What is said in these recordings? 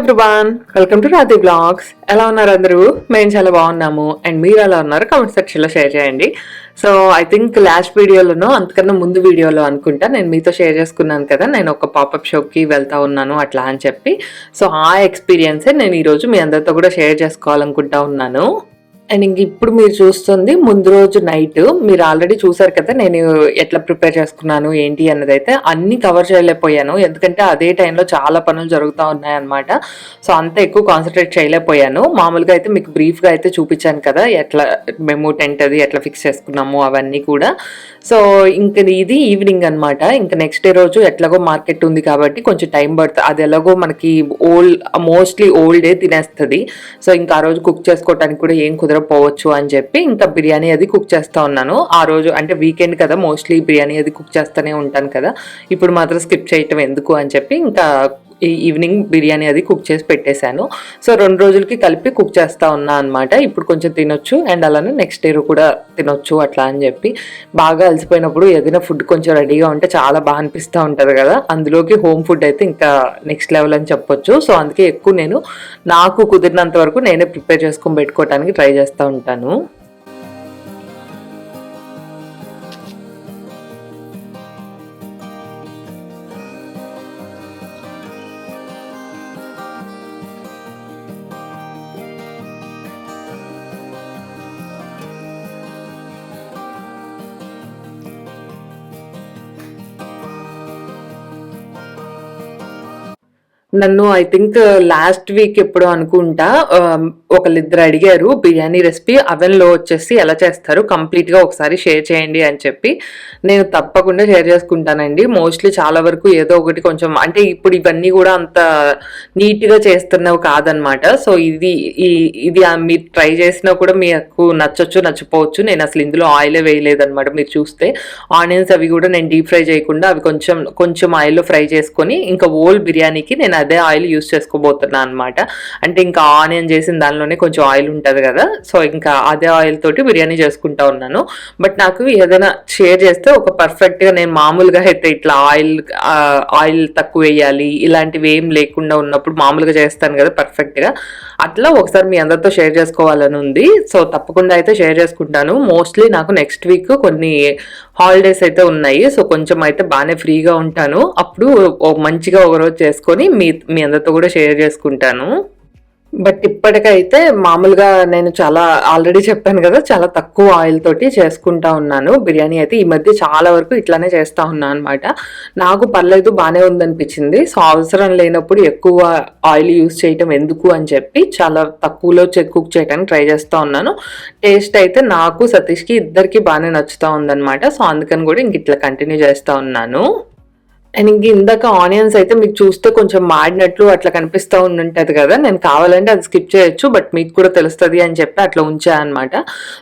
Everyone welcome to Radhi vlogs ఎలా ఉన్నారు అందరూ? మేము చాలా బాగున్నాము. అండ్ మీరు ఎలా ఉన్నారు? కామెంట్ సెక్షన్లో షేర్ చేయండి. సో ఐ థింక్ లాస్ట్ వీడియోలోనో అంతకన్నా ముందు వీడియోలో అనుకుంటా నేను మీతో షేర్ చేసుకున్నాను కదా నేను ఒక పాపప్ షోకి వెళ్తా ఉన్నాను అట్లా అని చెప్పి. సో ఆ ఎక్స్పీరియన్సే నేను ఈరోజు మీ అందరితో కూడా షేర్ చేసుకోవాలనుకుంటా ఉన్నాను. అండ్ ఇంక ఇప్పుడు మీరు చూస్తుంది ముందు రోజు నైట్ మీరు ఆల్రెడీ చూసారు కదా నేను ఎట్లా ప్రిపేర్ చేసుకున్నాను ఏంటి అన్నది అయితే అన్ని కవర్ చేయలేకపోయాను. ఎందుకంటే అదే టైంలో చాలా పనులు జరుగుతూ ఉన్నాయన్నమాట. సో అంత ఎక్కువ కాన్సన్ట్రేట్ చేయలేకపోయాను. మామూలుగా అయితే మీకు బ్రీఫ్గా అయితే చూపించాను కదా ఎట్లా మేము టెంట్ అది ఎట్లా ఫిక్స్ చేసుకున్నాము అవన్నీ కూడా. సో ఇంక ఇది ఈవినింగ్ అన్నమాట. ఇంకా నెక్స్ట్ డే రోజు ఎట్లాగో మార్కెట్ ఉంది కాబట్టి కొంచెం టైం పడుతుంది అది ఎలాగో మనకి ఓల్డ్ మోస్ట్లీ ఓల్డ్ డే తినేస్తుంది. సో ఇంకా ఆ రోజు కుక్ చేసుకోవటానికి కూడా ఏం కుదరపోవచ్చు అని చెప్పి ఇంకా బిర్యానీ అది కుక్ చేస్తూ ఉన్నాను. ఆ రోజు అంటే వీకెండ్ కదా మోస్ట్లీ బిర్యానీ అది కుక్ చేస్తూనే ఉంటాను కదా. ఇప్పుడు మాత్రం స్కిప్ చేయటం ఎందుకు అని చెప్పి ఇంకా ఈవినింగ్ బిర్యానీ అది కుక్ చేసి పెట్టేశాను. సో రెండు రోజులకి కలిపి కుక్ చేస్తా ఉన్నా అనమాట ఇప్పుడు కొంచెం తినొచ్చు. అండ్ అలానే నెక్స్ట్ డే కూడా తినొచ్చు అట్లా అని చెప్పి. బాగా అలసిపోయినప్పుడు ఏదైనా ఫుడ్ కొంచెం రెడీగా ఉంటే చాలా బాగా అనిపిస్తూ ఉంటుంది కదా. అందులోకి హోమ్ ఫుడ్ అయితే ఇంకా నెక్స్ట్ లెవెల్ అని చెప్పొచ్చు. సో అందుకే ఎక్కువ నేను నాకు కుదిరినంత వరకు నేనే ప్రిపేర్ చేసుకొని పెట్టుకోవడానికి ట్రై చేస్తూ ఉంటాను. నన్ను ఐ థింక్ లాస్ట్ వీక్ ఎప్పుడు అనుకుంటా um, ఒకళ్ళిద్దరు అడిగారు బిర్యానీ రెసిపీ అవెన్లో వచ్చేసి ఎలా చేస్తారు? కంప్లీట్గా ఒకసారి షేర్ చేయండి అని చెప్పి. నేను తప్పకుండా షేర్ చేసుకుంటానండి. మోస్ట్లీ చాలా వరకు ఏదో ఒకటి కొంచెం అంటే ఇప్పుడు ఇవన్నీ కూడా అంత నీట్గా చేస్తున్నవి కాదనమాట. సో ఇది ఈ- ఇది మీరు ట్రై చేసినా కూడా మీకు నచ్చొచ్చు నచ్చపోవచ్చు. నేను అసలు ఇందులో ఆయిలే వేయలేదన్నమాట మీరు చూస్తే ఆనియన్స్ అవి కూడా నేను డీప్ ఫ్రై చేయకుండా అవి కొంచెం కొంచెం ఆయిల్లో ఫ్రై చేసుకొని ఇంకా ఓల్ బిర్యానీకి నేను అది అదే ఆయిల్ యూస్ చేసుకోబోతున్నా అనమాట అంటే ఇంకా ఆనియన్ చేసిన దానిలోనే కొంచెం ఆయిల్ ఉంటుంది కదా. సో ఇంకా అదే ఆయిల్ తోటి బిర్యానీ చేసుకుంటా ఉన్నాను. బట్ నాకు ఏదైనా షేర్ చేస్తే ఒక పర్ఫెక్ట్గా నేను మామూలుగా అయితే ఇట్లా ఆయిల్ ఆయిల్ తక్కువ వేయాలి ఇలాంటివి ఏం లేకుండా ఉన్నప్పుడు మామూలుగా చేస్తాను కదా పర్ఫెక్ట్గా. అట్లా ఒకసారి మీ అందరితో షేర్ చేసుకోవాలని ఉంది. సో తప్పకుండా అయితే షేర్ చేసుకుంటాను. మోస్ట్లీ నాకు నెక్స్ట్ వీక్ కొన్ని హాలిడేస్ అయితే ఉన్నాయి. సో కొంచెం అయితే బాగానే ఫ్రీగా ఉంటాను. అప్పుడు మంచిగా ఒక రోజు చేసుకొని మీ మీ అందరితో కూడా షేర్ చేసుకుంటాను. బట్ ఇప్పటికైతే మామూలుగా నేను చాలా ఆల్రెడీ చెప్పాను కదా చాలా తక్కువ ఆయిల్ తోటి చేసుకుంటా ఉన్నాను. బిర్యానీ అయితే ఈ మధ్య చాలా వరకు ఇట్లానే చేస్తూ ఉన్నాను అనమాట నాకు పర్లేదు బాగానే ఉందనిపించింది. సో అవసరం లేనప్పుడు ఎక్కువ ఆయిల్ యూస్ చేయటం ఎందుకు అని చెప్పి చాలా తక్కువలో కుక్ చేయడానికి ట్రై చేస్తూ ఉన్నాను. టేస్ట్ అయితే నాకు సతీష్కి ఇద్దరికి బాగానే నచ్చుతూ ఉందన్నమాట. సో అందుకని కూడా ఇంక ఇట్లా కంటిన్యూ చేస్తూ ఉన్నాను. అండ్ ఇంక ఇందాక ఆనియన్స్ అయితే మీకు చూస్తే కొంచెం మాడినట్లు అట్లా కనిపిస్తూ ఉంటుంటది కదా. నేను కావాలంటే అది స్కిప్ చేయొచ్చు బట్ మీకు కూడా తెలుస్తుంది అని చెప్పి అట్లా ఉంచా అనమాట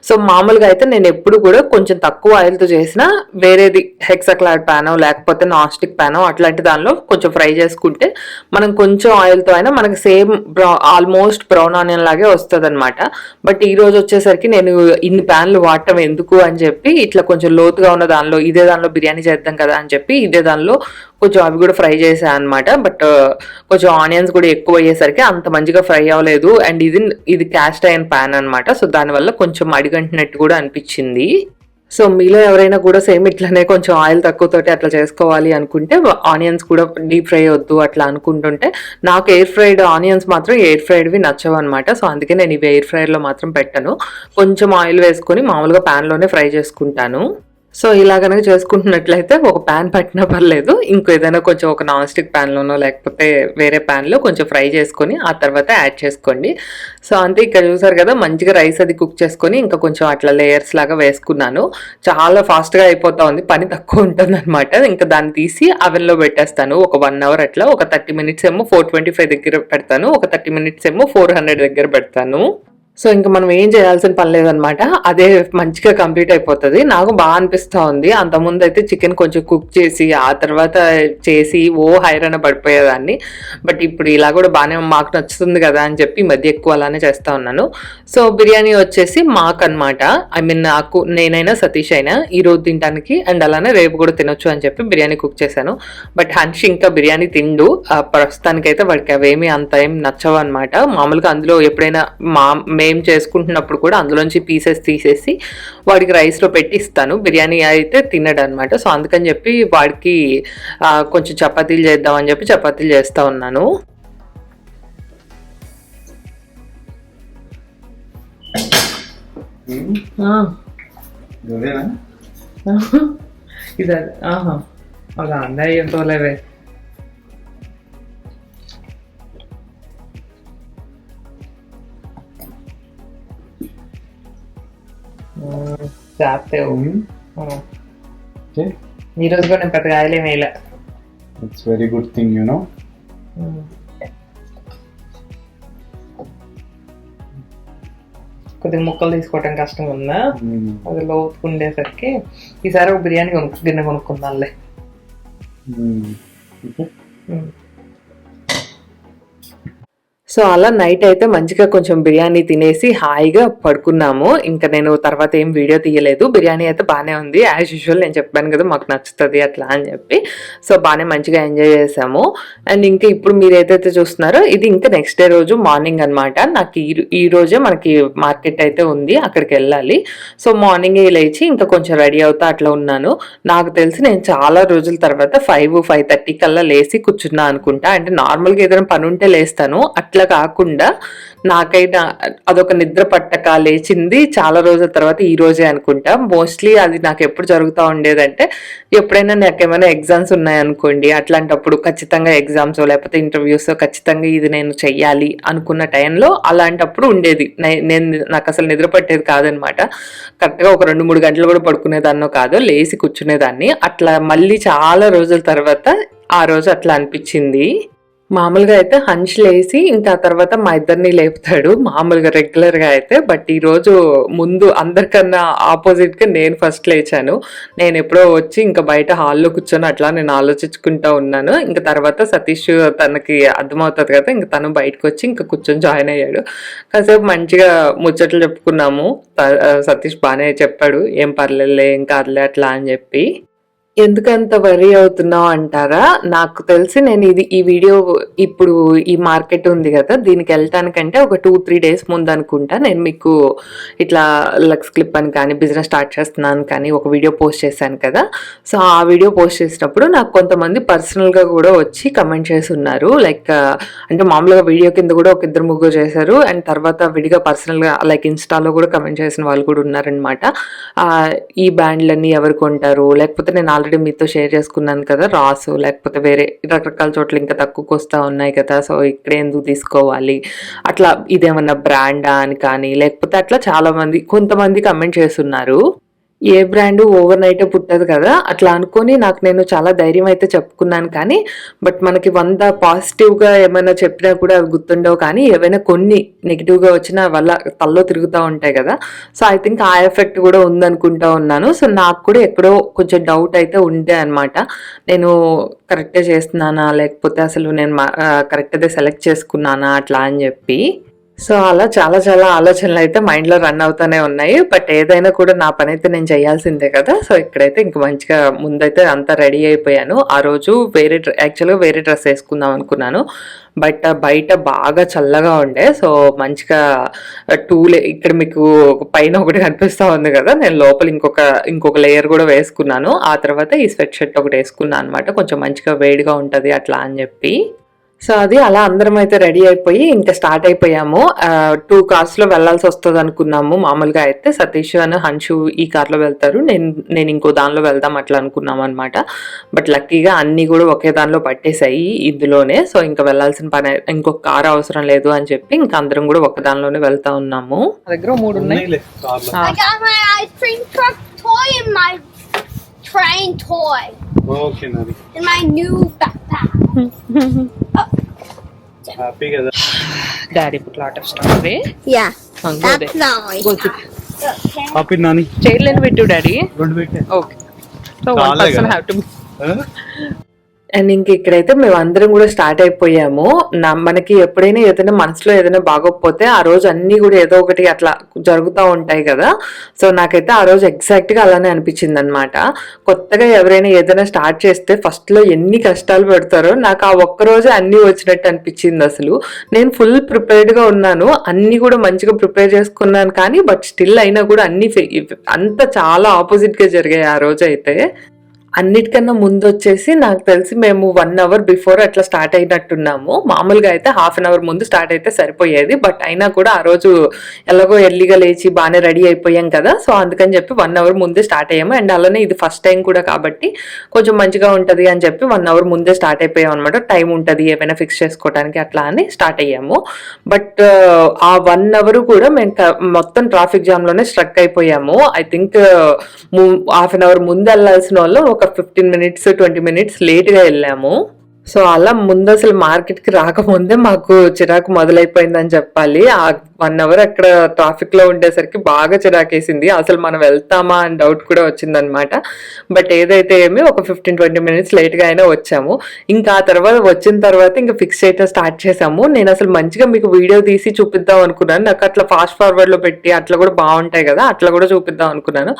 సో మామూలుగా అయితే నేను ఎప్పుడు కూడా కొంచెం తక్కువ ఆయిల్తో చేసిన వేరేది హెక్సక్లాడ్ ప్యానో లేకపోతే నాస్టిక్ ప్యానో అట్లాంటి దానిలో కొంచెం ఫ్రై చేసుకుంటే మనం కొంచెం ఆయిల్తో అయినా మనకి same brown almost brown onion లాగే వస్తుంది అనమాట బట్ ఈ రోజు వచ్చేసరికి నేను ఇన్ని ప్యాన్లు వాడటం ఎందుకు అని చెప్పి ఇట్లా కొంచెం లోతుగా ఉన్న దానిలో ఇదే దానిలో బిర్యానీ చేద్దాం కదా అని చెప్పి ఇదే దానిలో కొంచెం అవి కూడా ఫ్రై చేశాను అనమాట బట్ కొంచెం ఆనియన్స్ కూడా ఎక్కువ అయ్యేసరికి అంత మంచిగా ఫ్రై అవ్వలేదు. అండ్ ఇది ఇది క్యాస్ట్ అయిన ప్యాన్ అనమాట సో దానివల్ల కొంచెం అడిగంటినట్టు కూడా అనిపించింది. సో మీలో ఎవరైనా కూడా సేమ్ ఇట్లానే కొంచెం ఆయిల్ తక్కువతోటి అట్లా చేసుకోవాలి అనుకుంటే ఆనియన్స్ కూడా డీప్ ఫ్రై వద్దు అట్లా అనుకుంటుంటే నాకు ఎయిర్ ఫ్రైడ్ ఆనియన్స్ మాత్రం ఎయిర్ ఫ్రైడ్వి నచ్చవు అనమాట సో అందుకే నేను ఇవి ఎయిర్ ఫ్రైడ్లో మాత్రం పెట్టను. కొంచెం ఆయిల్ వేసుకొని మామూలుగా ప్యాన్లోనే ఫ్రై చేసుకుంటాను. సో ఇలా కనుక చేసుకుంటున్నట్లయితే ఒక ప్యాన్ పట్టినా పర్లేదు. ఇంకో ఏదైనా కొంచెం ఒక నాన్ స్టిక్ ప్యాన్లోనో లేకపోతే వేరే ప్యాన్లో కొంచెం ఫ్రై చేసుకొని ఆ తర్వాత యాడ్ చేసుకోండి. సో అంతే ఇక్కడ చూసారు కదా మంచిగా రైస్ అది కుక్ చేసుకొని ఇంకా కొంచెం అట్లా లేయర్స్ లాగా వేసుకున్నాను. చాలా ఫాస్ట్గా అయిపోతా ఉంది పని తక్కువ ఉంటుంది అనమాట ఇంకా దాన్ని తీసి అవెన్లో పెట్టేస్తాను. ఒక వన్ అవర్ అట్లా ఒక థర్టీ మినిట్స్ ఏమో ఫోర్ ట్వంటీ ఫైవ్ దగ్గర పెడతాను. ఒక థర్టీ మినిట్స్ ఏమో ఫోర్ హండ్రెడ్ దగ్గర పెడతాను. సో ఇంకా మనం ఏం చేయాల్సిన పని లేదనమాట. అదే మంచిగా కంప్లీట్ అయిపోతుంది. నాకు బాగా అనిపిస్తా ఉంది. అంతకుముందు అయితే చికెన్ కొంచెం కుక్ చేసి ఆ తర్వాత చేసి ఓ హైరాణ పడిపోయేదాన్ని. బట్ ఇప్పుడు ఇలా కూడా బాగానే మాకు నచ్చుతుంది కదా అని చెప్పి ఈ మధ్య ఎక్కువ అలానే చేస్తూ ఉన్నాను. సో బిర్యానీ వచ్చేసి మాకు అనమాట ఐ మీన్ నాకు నేనైనా సతీష్ అయినా ఈ రోజు తినడానికి అండ్ అలానే రేపు కూడా తినొచ్చు అని చెప్పి బిర్యానీ కుక్ చేశాను. బట్ హన్ష్ ఇంకా బిర్యానీ తిండు. ప్రస్తుతానికైతే వాడికి అవేమి అంత ఏం నచ్చవు అనమాట మామూలుగా అందులో ఎప్పుడైనా మా మేము చేసుకుంటున్నప్పుడు కూడా అందులోంచి పీసెస్ తీసేసి వాడికి రైస్లో పెట్టి ఇస్తాను. బిర్యానీ అయితే తినడు అనమాట సో అందుకని చెప్పి వాడికి కొంచెం చపాతీలు చేద్దామని చెప్పి చపాతీలు చేస్తా ఉన్నాను. ఇది ఆహా. అలా అందరి ఏంటో చేస్తావు ఓకే ఈ రోజు కూడా నేను పెద్దగా ఆయలేం వేయలే it's very good thing you know కొద్దిగా ముక్కలు తీసుకోవటం కష్టంగా ఉందా? అది లోతుకుండేసరికి ఈసారి ఒక బిర్యానీ కొనుక్కు గిన్నె కొనుక్కుందాంలే. సో అలా నైట్ అయితే మంచిగా కొంచెం బిర్యానీ తినేసి హాయిగా పడుకున్నాము. ఇంకా నేను తర్వాత ఏం వీడియో తీయలేదు. బిర్యానీ అయితే బాగానే ఉంది. యాజ్ యూజువల్ నేను చెప్పాను కదా మాకు నచ్చుతుంది అట్లా అని చెప్పి. సో బాగానే మంచిగా ఎంజాయ్ చేసాము. అండ్ ఇంకా ఇప్పుడు మీరు ఏదైతే చూస్తున్నారో ఇది ఇంకా నెక్స్ట్ డే రోజు మార్నింగ్ అన్నమాట. నాకు ఈ ఈ రోజే మనకి మార్కెట్ అయితే ఉంది. అక్కడికి వెళ్ళాలి. సో మార్నింగ్ లేచి ఇంకా కొంచెం రెడీ అవుతా అట్లా ఉన్నాను. నాకు తెలిసి నేను చాలా రోజుల తర్వాత ఫైవ్ ఫైవ్ థర్టీ కల్లా లేచి కూర్చున్నా అనుకుంటా. అంటే నార్మల్గా ఏదైనా పని ఉంటే లేస్తాను. అట్లా కాకుండా నాకైతే అదొక నిద్ర పట్టక లేచింది. చాలా రోజుల తర్వాత ఈ రోజే అనుకుంటా. మోస్ట్లీ అది నాకు ఎప్పుడు జరుగుతూ ఉండేదంటే ఎప్పుడైనా నాకు ఏమైనా ఎగ్జామ్స్ ఉన్నాయనుకోండి అట్లాంటప్పుడు ఖచ్చితంగా ఎగ్జామ్స్ లేకపోతే ఇంటర్వ్యూస్ ఖచ్చితంగా ఇది నేను చెయ్యాలి అనుకున్న టైంలో అలాంటప్పుడు ఉండేది. నేను నాకు అసలు నిద్ర పట్టేది కాదనమాట. కరెక్ట్గా ఒక రెండు మూడు గంటలు కూడా పడుకునేదాన్నో కాదు లేచి కూర్చునేదాన్ని. అట్లా మళ్ళీ చాలా రోజుల తర్వాత ఆ రోజు అట్లా అనిపించింది. మామూలుగా అయితే హన్ష్ లేసి ఇంకా ఆ తర్వాత మా ఇద్దరిని లేపుతాడు. మామూలుగా రెగ్యులర్గా అయితే బట్ ఈరోజు ముందు అందరికన్నా ఆపోజిట్గా నేను ఫస్ట్ లేచాను. నేను ఎప్పుడో వచ్చి ఇంకా బయట హాల్లో కూర్చొని అట్లా నేను ఆలోచించుకుంటా ఉన్నాను. ఇంకా తర్వాత సతీష్ తనకి అర్థమవుతుంది కదా ఇంకా తను బయటకు వచ్చి ఇంకా కూర్చొని జాయిన్ అయ్యాడు. కాసేపు మంచిగా ముచ్చట్లు చెప్పుకున్నాము. సతీష్ బాగానే చెప్పాడు. ఏం పర్లేదులే ఏం కాదులే అట్లా అని చెప్పి. ఎందుకంత వరీ అవుతున్నావు అంటారా? నాకు తెలిసి నేను ఇది ఈ వీడియో ఇప్పుడు ఈ మార్కెట్ ఉంది కదా దీనికి వెళ్ళటానికంటే ఒక టూ త్రీ డేస్ ముందు అనుకుంటా. నేను మీకు ఇట్లా లక్స్ క్లిప్ అని కానీ బిజినెస్ స్టార్ట్ చేస్తున్నాను కానీ ఒక వీడియో పోస్ట్ చేశాను కదా. సో ఆ వీడియో పోస్ట్ చేసినప్పుడు నాకు కొంతమంది పర్సనల్గా కూడా వచ్చి కమెంట్ చేసి ఉన్నారు లైక్ అంటే మామూలుగా వీడియో కింద కూడా ఒక ఇద్దరు ముగ్గురు చేశారు. అండ్ తర్వాత విడిగా పర్సనల్గా లైక్ ఇన్స్టాలో కూడా కమెంట్ చేసిన వాళ్ళు కూడా ఉన్నారనమాట ఈ బ్యాండ్లన్నీ ఎవరు కొంటారు? లేకపోతే నేను ఆల్రెడీ మీతో షేర్ చేసుకున్నాను కదా రాసు లేకపోతే వేరే రకరకాల చోట్ల ఇంకా తక్కువకి వస్తూ ఉన్నాయి కదా సో ఇక్కడ ఎందుకు తీసుకోవాలి? అట్లా ఇదేమన్నా బ్రాండా అని కానీ లేకపోతే అట్లా చాలా మంది కొంతమంది కమెంట్ చేస్తున్నారు. ఏ బ్రాండ్ ఓవర్ నైట్ పుట్టదు కదా? అట్లా అనుకొని నాకు నేను చాలా ధైర్యం అయితే చెప్పుకున్నాను కానీ బట్ మనకి వంద పాజిటివ్గా ఏమైనా చెప్పినా కూడా అవి గుర్తుండవు కానీ ఏవైనా కొన్ని నెగిటివ్గా వచ్చినా వల్ల తల్లో తిరుగుతూ ఉంటాయి కదా? సో ఐ థింక్ ఆ ఎఫెక్ట్ కూడా ఉందనుకుంటా ఉన్నాను. సో నాకు కూడా ఎక్కడో కొంచెం డౌట్ అయితే ఉండే అనమాట నేను కరెక్టే చేస్తున్నానా? లేకపోతే అసలు నేను కరెక్ట్గా సెలెక్ట్ చేసుకున్నానా? అట్లా అని చెప్పి. సో అలా చాలా చాలా ఆలోచనలు అయితే మైండ్లో రన్ అవుతూనే ఉన్నాయి. బట్ ఏదైనా కూడా నా పని అయితే నేను చేయాల్సిందే కదా. సో ఇక్కడైతే ఇంక మంచిగా ముందైతే అంతా రెడీ అయిపోయాను. ఆ రోజు వేరే యాక్చువల్గా వేరే డ్రెస్ వేసుకుందాం అనుకున్నాను. బట్ బయట బాగా చల్లగా ఉండే. సో మంచిగా టూ లే ఇక్కడ మీకు పైన ఒకటి కనిపిస్తా ఉంది కదా. నేను లోపల ఇంకొక ఇంకొక లేయర్ కూడా వేసుకున్నాను. ఆ తర్వాత ఈ స్వెట్ షర్ట్ ఒకటి వేసుకున్నాను అనమాట కొంచెం మంచిగా వేడిగా ఉంటుంది అట్లా అని చెప్పి. సో అది అలా అందరం అయితే రెడీ అయిపోయి ఇంకా స్టార్ట్ అయిపోయాము. టూ కార్స్లో వెళ్ళాల్సి వస్తుంది అనుకున్నాము. మామూలుగా అయితే సతీష్ అని హన్షు ఈ కార్లో వెళ్తారు. నేను నేను ఇంకో దానిలో వెళ్దాం అట్లా అనుకున్నాం అనమాట బట్ లక్కీగా అన్ని కూడా ఒకే దానిలో పట్టేశాయి ఇందులోనే. సో ఇంకా వెళ్ళాల్సిన పని ఇంకొక కార్ అవసరం లేదు అని చెప్పి ఇంకా అందరం కూడా ఒక దానిలోనే వెళ్తా ఉన్నాము. దగ్గర మూడు కార్లో. train toy. my new backpack. Happy కదా daddy put lot of stuff Yeah. That's nice. Go Okay. ఆపి నాని చైర్లను పెట్టు డాడీ రెండు పెట్టే ఓకే సో వన్ చాలే పర్సన్ కదా. టు ఆ? అండ్ ఇంక ఇక్కడైతే మేము అందరం కూడా స్టార్ట్ అయిపోయాము. నా మనకి ఎప్పుడైనా ఏదైనా మనసులో ఏదైనా బాగోకపోతే ఆ రోజు అన్ని కూడా ఏదో ఒకటి అట్లా జరుగుతూ ఉంటాయి కదా. సో నాకైతే ఆ రోజు ఎగ్జాక్ట్గా అలానే అనిపించింది అనమాట కొత్తగా ఎవరైనా ఏదైనా స్టార్ట్ చేస్తే ఫస్ట్లో ఎన్ని కష్టాలు పెడతారో నాకు ఆ ఒక్క అన్నీ వచ్చినట్టు అనిపించింది అసలు. నేను ఫుల్ ప్రిపేర్డ్గా ఉన్నాను. అన్నీ కూడా మంచిగా ప్రిపేర్ చేసుకున్నాను కానీ బట్ స్టిల్ అయినా కూడా అన్ని అంత చాలా ఆపోజిట్గా జరిగాయి ఆ రోజు అయితే అన్నిటికన్నా ముందు వచ్చేసి నాకు తెలిసి మేము వన్ అవర్ బిఫోర్ అట్లా స్టార్ట్ అయినట్టున్నాము. మామూలుగా అయితే హాఫ్ అన్ అవర్ ముందు స్టార్ట్ అయితే సరిపోయేది. బట్ అయినా కూడా ఆ రోజు ఎలాగో ఎర్లీగా లేచి బాగానే రెడీ అయిపోయాం కదా. సో అందుకని చెప్పి వన్ అవర్ ముందే స్టార్ట్ అయ్యాము. అండ్ అలానే ఇది ఫస్ట్ టైం కూడా కాబట్టి కొంచెం మంచిగా ఉంటుంది అని చెప్పి వన్ అవర్ ముందే స్టార్ట్ అయిపోయాం అనమాట టైం ఉంటుంది ఏమైనా ఫిక్స్ చేసుకోవడానికి అట్లా అని స్టార్ట్ అయ్యాము. బట్ ఆ వన్ అవర్ కూడా మేము మొత్తం ట్రాఫిక్ జామ్లోనే స్ట్రక్ అయిపోయాము. I think half uh, an hour ముందు వెళ్ళాల్సిన వాళ్ళు ఒక ఫిఫ్టీన్ మినిట్స్ ట్వంటీ మినిట్స్ లేట్గా వెళ్ళాము. సో అలా ముందు అసలు మార్కెట్కి రాకముందే మాకు చిరాకు మొదలైపోయిందని చెప్పాలి. ఆ వన్ అవర్ అక్కడ ట్రాఫిక్లో ఉండేసరికి బాగా చిరాకేసింది. అసలు మనం వెళ్తామా అని డౌట్ కూడా వచ్చిందనమాట బట్ ఏదైతే ఏమి ఒక ఫిఫ్టీన్ ట్వంటీ మినిట్స్ లేట్గా అయినా వచ్చాము. ఇంకా ఆ తర్వాత వచ్చిన తర్వాత ఇంకా ఫిక్స్ అయితే స్టార్ట్ చేసాము నేను అసలు మంచిగా మీకు వీడియో తీసి చూపిద్దాం అనుకున్నాను. నాకు అట్లా ఫాస్ట్ ఫార్వర్డ్లో పెట్టి అట్లా కూడా బాగుంటాయి కదా అట్లా కూడా చూపిద్దాం అనుకున్నాను.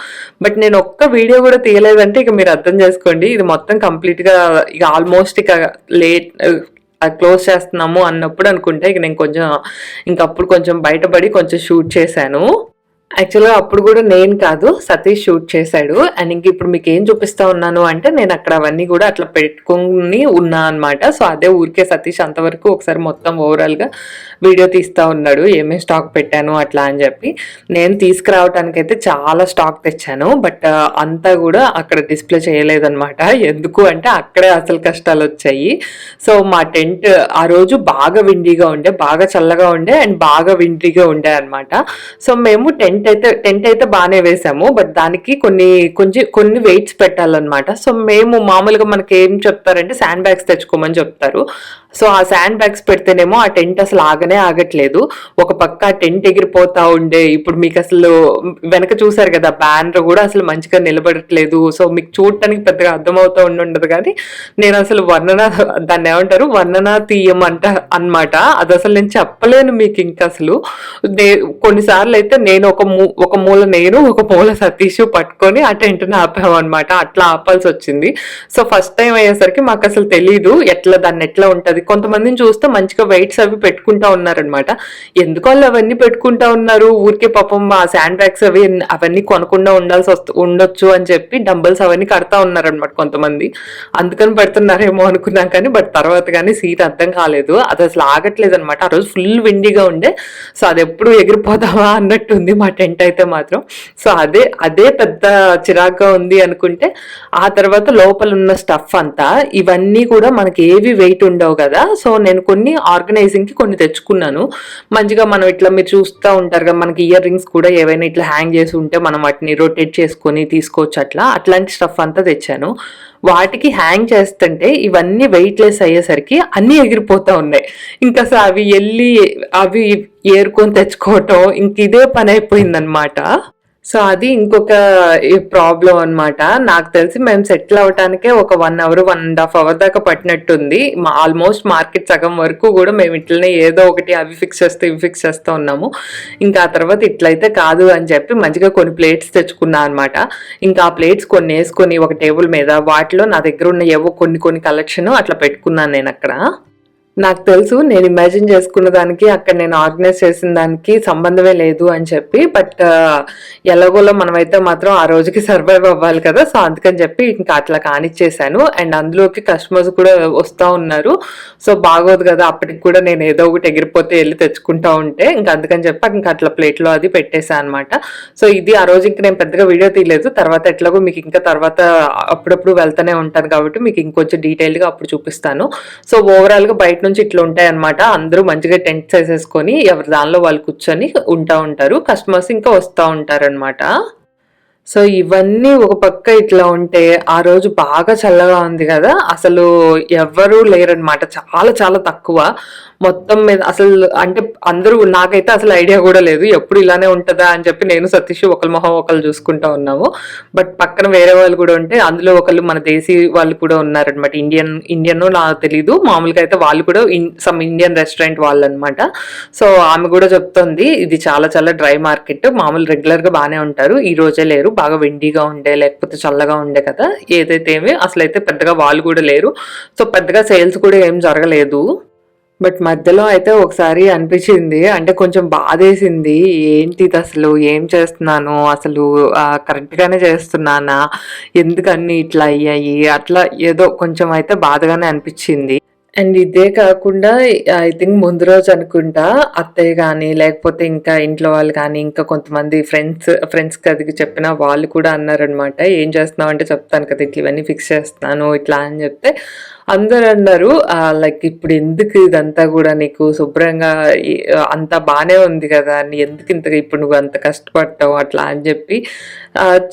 బట్ నేను ఒక్క వీడియో కూడా తీయలేదంటే ఇక మీరు అర్థం చేసుకోండి. ఇది మొత్తం కంప్లీట్గా ఇక ఆల్మోస్ట్ ఇక లేట్ క్లోజ్ చేస్తున్నాము అన్నప్పుడు అనుకుంటే ఇక నేను కొంచెం ఇంకప్పుడు కొంచెం బయటపడి కొంచెం షూట్ చేశాను. యాక్చువల్గా అప్పుడు కూడా నేను కాదు సతీష్ షూట్ చేశాడు. అండ్ ఇంక ఇప్పుడు మీకు ఏం చూపిస్తా ఉన్నాను అంటే నేను అక్కడ అవన్నీ కూడా అట్లా పెట్టుకుని ఉన్నా అనమాట సో అదే ఊరికే సతీష్ అంతవరకు ఒకసారి మొత్తం ఓవరాల్గా వీడియో తీస్తా ఉన్నాడు. ఏమేమి స్టాక్ పెట్టాను? అట్లా అని చెప్పి. నేను తీసుకురావడానికి అయితే చాలా స్టాక్ తెచ్చాను. బట్ uh, అంతా కూడా అక్కడ డిస్ప్లే చేయలేదన్నమాట. ఎందుకు అంటే అక్కడే అసలు కష్టాలు వచ్చాయి. సో మా టెంట్ uh, ఆ రోజు బాగా విండీగా ఉండే బాగా చల్లగా ఉండే అండ్ బాగా విండీగా ఉండే అనమాట సో మేము టెంట్ టెంట్ అయితే టెంట్ అయితే బాగానే వేసాము. బట్ దానికి కొన్ని కొంచెం కొన్ని వెయిట్స్ పెట్టాలన్నమాట. సో మేము మామూలుగా మనకి ఏం చెప్తారంటే శాండ్ బ్యాగ్స్ తెచ్చుకోమని చెప్తారు. సో ఆ శాండ్ బ్యాగ్స్ పెడితేనేమో ఆ టెంట్ అసలు ఆగనే ఆగట్లేదు. ఒక పక్క ఆ టెంట్ ఎగిరిపోతా ఉండే. ఇప్పుడు మీకు అసలు వెనక చూసారు కదా బ్యానర్ కూడా అసలు మంచిగా నిలబడట్లేదు. సో మీకు చూడటానికి పెద్దగా అర్థమవుతూ ఉండి ఉండదు కానీ నేను అసలు వర్ణన దాన్ని ఏమంటారు? వర్ణన తీయం అంట అన్నమాట. అది అసలు నేను చెప్పలేను మీకు ఇంకా అసలు. నే- కొన్నిసార్లు అయితే నేను ఒక మూ- ఒక మూల నేను ఒక మూల సతీష్ పట్టుకొని ఆ టెంట్ని ఆపాము అనమాట అట్లా ఆపాల్సి వచ్చింది. సో ఫస్ట్ టైం అయ్యేసరికి మాకు అసలు తెలియదు ఎట్లా దాన్ని ఎట్లా ఉంటుంది కొంతమందిని చూస్తే మంచిగా వెయిట్స్ అవి పెట్టుకుంటా ఉన్నారనమాట ఎందుకు వాళ్ళు అవన్నీ పెట్టుకుంటా ఉన్నారు? ఊరికే పాపం ఆ శాండ్ బ్యాగ్స్ అవి అవన్నీ కొనకుండా ఉండాల్సి వస్తు ఉండొచ్చు అని చెప్పి డంబల్స్ అవన్నీ కడతా ఉన్నారనమాట కొంతమంది. అందుకని పెడుతున్నారేమో అనుకున్నాం కానీ బట్ తర్వాత కానీ సీట్ అర్థం కాలేదు. అది అసలు ఆగట్లేదు అనమాట ఆ రోజు ఫుల్ విండిగా ఉండే. సో అది ఎప్పుడు ఎగిరిపోదామా అన్నట్టుంది మా టెంట్ అయితే మాత్రం. సో అదే అదే పెద్ద చిరాగ్గా ఉంది అనుకుంటే ఆ తర్వాత లోపల ఉన్న స్టఫ్ అంతా ఇవన్నీ కూడా మనకి ఏవి వెయిట్ ఉండవు కదా. కదా? సో నేను కొన్ని ఆర్గనైజింగ్కి కొన్ని తెచ్చుకున్నాను. మంచిగా మనం ఇట్లా మీరు చూస్తూ ఉంటారు కదా మనకి ఇయర్ రింగ్స్ కూడా ఏవైనా ఇట్లా హ్యాంగ్ చేసి ఉంటే మనం వాటిని రొటేట్ చేసుకొని తీసుకోవచ్చు అట్లా. అట్లాంటి స్టఫ్ అంతా తెచ్చాను. వాటికి హ్యాంగ్ చేస్తుంటే ఇవన్నీ వెయిట్లెస్ అయ్యేసరికి అన్నీ ఎగిరిపోతూ ఉన్నాయి. ఇంకా అసలు అవి వెళ్ళి అవి ఏరుకొని తెచ్చుకోవటం ఇంక ఇదే పని అయిపోయిందనమాట సో అది ఇంకొక ప్రాబ్లం అనమాట నాకు తెలిసి మేము సెటిల్ అవటానికే ఒక one hour one and half hour దాకా పట్టినట్టుంది. ఆల్మోస్ట్ మార్కెట్ సగం వరకు కూడా మేము ఇట్లనే ఏదో ఒకటి అవి ఫిక్స్ చేస్తూ ఇవి ఫిక్స్ చేస్తూ ఉన్నాము. ఇంకా ఆ తర్వాత ఇట్లయితే కాదు అని చెప్పి మంచిగా కొన్ని ప్లేట్స్ తెచ్చుకున్నా అనమాట ఇంకా ఆ ప్లేట్స్ కొన్ని వేసుకొని ఒక టేబుల్ మీద వాటిలో నా దగ్గర ఉన్న ఏవో కొన్ని కొన్ని కలెక్షన్ అట్లా పెట్టుకున్నాను నేను అక్కడ. నాకు తెలుసు నేను ఇమాజిన్ చేసుకున్న దానికి అక్కడ నేను ఆర్గనైజ్ చేసిన దానికి సంబంధమే లేదు అని చెప్పి బట్ uh, ఎలాగోలో మనమైతే మాత్రం ఆ రోజుకి సర్వైవ్ అవ్వాలి కదా సో అందుకని చెప్పి ఇంకా అట్లా కానిచ్చేసాను. అండ్ అందులోకి కస్టమర్స్ కూడా వస్తూ ఉన్నారు. సో బాగోదు కదా అప్పటికి కూడా నేను ఏదో ఒకటి ఎగిరిపోతే వెళ్ళి తెచ్చుకుంటా ఉంటే ఇంకా అందుకని చెప్పి ఇంకా అట్లా ప్లేట్లో అది పెట్టేశాను అనమాట సో ఇది ఆ రోజు ఇంకా నేను పెద్దగా వీడియో తీయలేదు. తర్వాత ఎట్లాగో మీకు ఇంకా తర్వాత అప్పుడప్పుడు వెళ్తూనే ఉంటాను కాబట్టి మీకు ఇంకొంచెం డీటెయిల్గా అప్పుడు చూపిస్తాను. సో ఓవరాల్గా బయట నుంచి ఇట్లా ఉంటాయి అనమాట అందరూ మంచిగా టెంట్స్ వేసేసుకొని ఎవరి దానిలో వాళ్ళు కూర్చొని ఉంటా ఉంటారు. కస్టమర్స్ ఇంకా వస్తూ ఉంటారనమాట సో ఇవన్నీ ఒక పక్క ఇట్లా ఉంటే ఆ రోజు బాగా చల్లగా ఉంది కదా. అసలు ఎవరూ లేరనమాట చాలా చాలా తక్కువ. మొత్తం మీద అసలు అంటే అందరూ నాకైతే అసలు ఐడియా కూడా లేదు. ఎప్పుడు ఇలానే ఉంటుందా అని చెప్పి నేను సతీష్ ఒకరి మొహం ఒకరు చూసుకుంటా ఉన్నాము. బట్ పక్కన వేరే వాళ్ళు కూడా ఉంటే అందులో ఒకళ్ళు మన దేశీ వాళ్ళు కూడా ఉన్నారనమాట ఇండియన్ ఇండియన్ నాకు తెలీదు. మామూలుగా అయితే వాళ్ళు కూడా సమ్ ఇండియన్ రెస్టారెంట్ వాళ్ళు అనమాట సో ఆమె కూడా చెప్తుంది ఇది చాలా చాలా డ్రై మార్కెట్. మామూలు రెగ్యులర్గా బాగానే ఉంటారు. ఈ రోజే లేరు. బాగా వెండిగా ఉండే లేకపోతే చల్లగా ఉండే కదా. ఏదైతే ఏమి అసలు అయితే పెద్దగా వాళ్ళు కూడా లేరు. సో పెద్దగా సేల్స్ కూడా ఏం జరగలేదు. బట్ మధ్యలో అయితే ఒకసారి అనిపించింది. అంటే కొంచెం బాధేసింది. ఏంటిది అసలు? ఏం చేస్తున్నాను? అసలు కరెక్ట్గానే చేస్తున్నానా? ఎందుకన్నీ ఇట్లా అయ్యాయి? అట్లా ఏదో కొంచెం అయితే బాధగానే అనిపించింది. అండ్ ఇదే కాకుండా ఐ థింక్ ముందు రోజు అనుకుంటా అత్తయ్య కానీ లేకపోతే ఇంకా ఇంట్లో వాళ్ళు కానీ ఇంకా కొంతమంది ఫ్రెండ్స్ ఫ్రెండ్స్ కదికి చెప్పిన వాళ్ళు కూడా అన్నారనమాట ఏం చేస్తున్నావు? అంటే చెప్తాను కదా ఇట్లా ఇవన్నీ ఫిక్స్ చేస్తాను ఇట్లా అని చెప్తే అందరు అన్నారు లైక్ ఇప్పుడు ఎందుకు ఇదంతా కూడా నీకు శుభ్రంగా అంత అంతా బాగానే ఉంది కదా నీ ఎందుకు ఇంత ఇప్పుడు నువ్వు అంత కష్టపడతావు అట్లా అని చెప్పి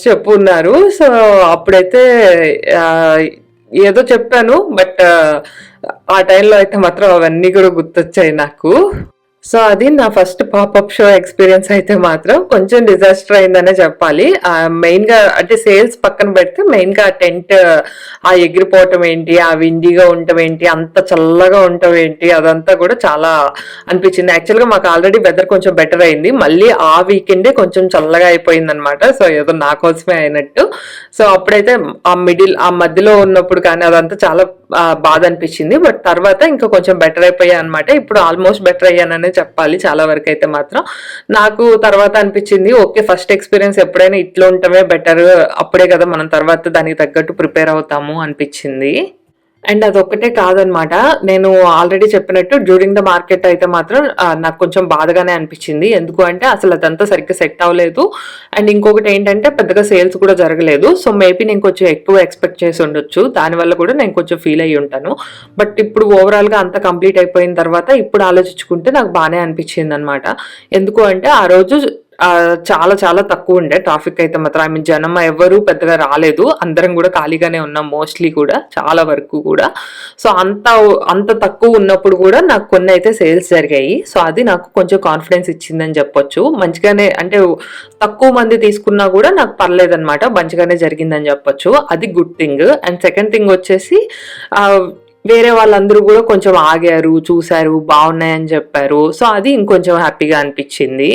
చెప్పున్నారు. సో అప్పుడైతే ఏదో చెప్పాను బట్ ఆ టైంలో అయితే మాత్రం అవన్నీ కూడా గుర్తొచ్చాయి నాకు. సో అది నా ఫస్ట్ పాపప్ షో ఎక్స్పీరియన్స్ అయితే మాత్రం కొంచెం డిజాస్టర్ అయిందనే చెప్పాలి. మెయిన్గా అంటే సేల్స్ పక్కన పెడితే మెయిన్గా ఆ టెంట్ ఆ ఎగిరిపోవటం ఏంటి ఆ విండీగా ఉండటం ఏంటి అంత చల్లగా ఉండటం ఏంటి అదంతా కూడా చాలా అనిపించింది. యాక్చువల్గా మాకు ఆల్రెడీ వెదర్ కొంచెం బెటర్ అయింది. మళ్ళీ ఆ వీకెండే కొంచెం చల్లగా అయిపోయింది అనమాట సో ఏదో నా కోసమే అయినట్టు. సో అప్పుడైతే ఆ మిడిల్ ఆ మధ్యలో ఉన్నప్పుడు కానీ అదంతా చాలా బాధ అనిపించింది. బట్ తర్వాత ఇంకా కొంచెం బెటర్ అయిపోయా అనమాట ఇప్పుడు ఆల్మోస్ట్ బెటర్ అయ్యాననే చెప్పాలి చాలా వరకు అయితే మాత్రం. నాకు తర్వాత అనిపించింది ఓకే ఫస్ట్ ఎక్స్పీరియన్స్ ఎప్పుడైనా ఇట్లా ఉండటమే బెటర్ అప్పుడే కదా మనం తర్వాత దానికి తగ్గట్టు ప్రిపేర్ అవుతాము అనిపించింది. అండ్ అదొక్కటే కాదనమాట. నేను ఆల్రెడీ చెప్పినట్టు డ్యూరింగ్ ద మార్కెట్ అయితే మాత్రం నాకు కొంచెం బాధగానే అనిపించింది. ఎందుకు అంటే అసలు అదంతా సరిగ్గా సెట్ అవ్వలేదు. అండ్ ఇంకొకటి ఏంటంటే పెద్దగా సేల్స్ కూడా జరగలేదు. సో మేబీ నేను కొంచెం ఎక్కువ ఎక్స్పెక్ట్ చేసి ఉండొచ్చు. దానివల్ల కూడా నేను కొంచెం ఫీల్ అయ్యి ఉంటాను. బట్ ఇప్పుడు ఓవరాల్గా అంత అంతా కంప్లీట్ అయిపోయిన తర్వాత ఇప్పుడు ఆలోచించుకుంటే నాకు బాగానే అనిపించింది అనమాట ఎందుకు అంటే ఆ రోజు చాలా చాలా తక్కువ ఉండే. ట్రాఫిక్ అయితే మాత్రం ఐ మీన్ జనం ఎవరు పెద్దగా రాలేదు. అందరం కూడా ఖాళీగానే ఉన్నాం మోస్ట్లీ కూడా చాలా వరకు కూడా. సో అంత అంత తక్కువ ఉన్నప్పుడు కూడా నాకు కొన్ని అయితే సేల్స్ జరిగాయి. సో అది నాకు కొంచెం కాన్ఫిడెన్స్ ఇచ్చిందని చెప్పొచ్చు. మంచిగానే అంటే తక్కువ మంది తీసుకున్నా కూడా నాకు పర్లేదనమాట మంచిగానే జరిగిందని చెప్పొచ్చు. అది good thing and second thing వచ్చేసి వేరే వాళ్ళందరూ కూడా కొంచెం ఆగారు చూశారు బాగున్నాయని చెప్పారు. సో అది ఇంకొంచెం హ్యాపీగా అనిపించింది.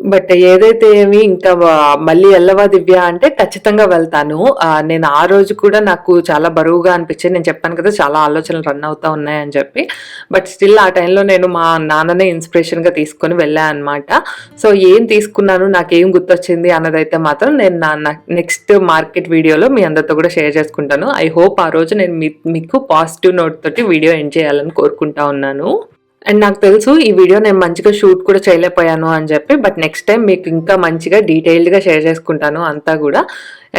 బట్ ఏదైతే ఏమి ఇంకా మళ్ళీ వెళ్ళవా దివ్య అంటే ఖచ్చితంగా వెళ్తాను. నేను ఆ రోజు కూడా నాకు చాలా బరువుగా అనిపించింది. నేను చెప్పాను కదా చాలా ఆలోచనలు రన్ అవుతా ఉన్నాయని చెప్పి. బట్ స్టిల్ ఆ టైంలో నేను మా నాన్ననే ఇన్స్పిరేషన్గా తీసుకొని వెళ్ళాను అనమాట సో ఏం తీసుకున్నాను నాకేం గుర్తొచ్చింది అన్నదైతే మాత్రం నేను నా నెక్స్ట్ మార్కెట్ వీడియోలో మీ అందరితో కూడా షేర్ చేసుకుంటాను. ఐ హోప్ ఆ రోజు నేను మీ- మీకు పాజిటివ్ నోట్ తోటి వీడియో ఎండ్ చేయాలని కోరుకుంటా ఉన్నాను. అండ్ నాకు తెలుసు ఈ వీడియో నేను మంచిగా షూట్ కూడా చేయలేకపోయాను అని చెప్పి బట్ నెక్స్ట్ టైం మీకు ఇంకా మంచిగా డీటెయిల్డ్గా షేర్ చేసుకుంటాను అంతా కూడా.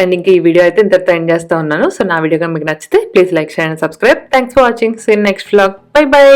అండ్ ఇంక ఈ వీడియో అయితే ఇంతటితో ఎండ్ చేస్తూ ఉన్నాను. సో నా వీడియో మీకు నచ్చితే please like share and subscribe thanks for watching see in next vlog bye bye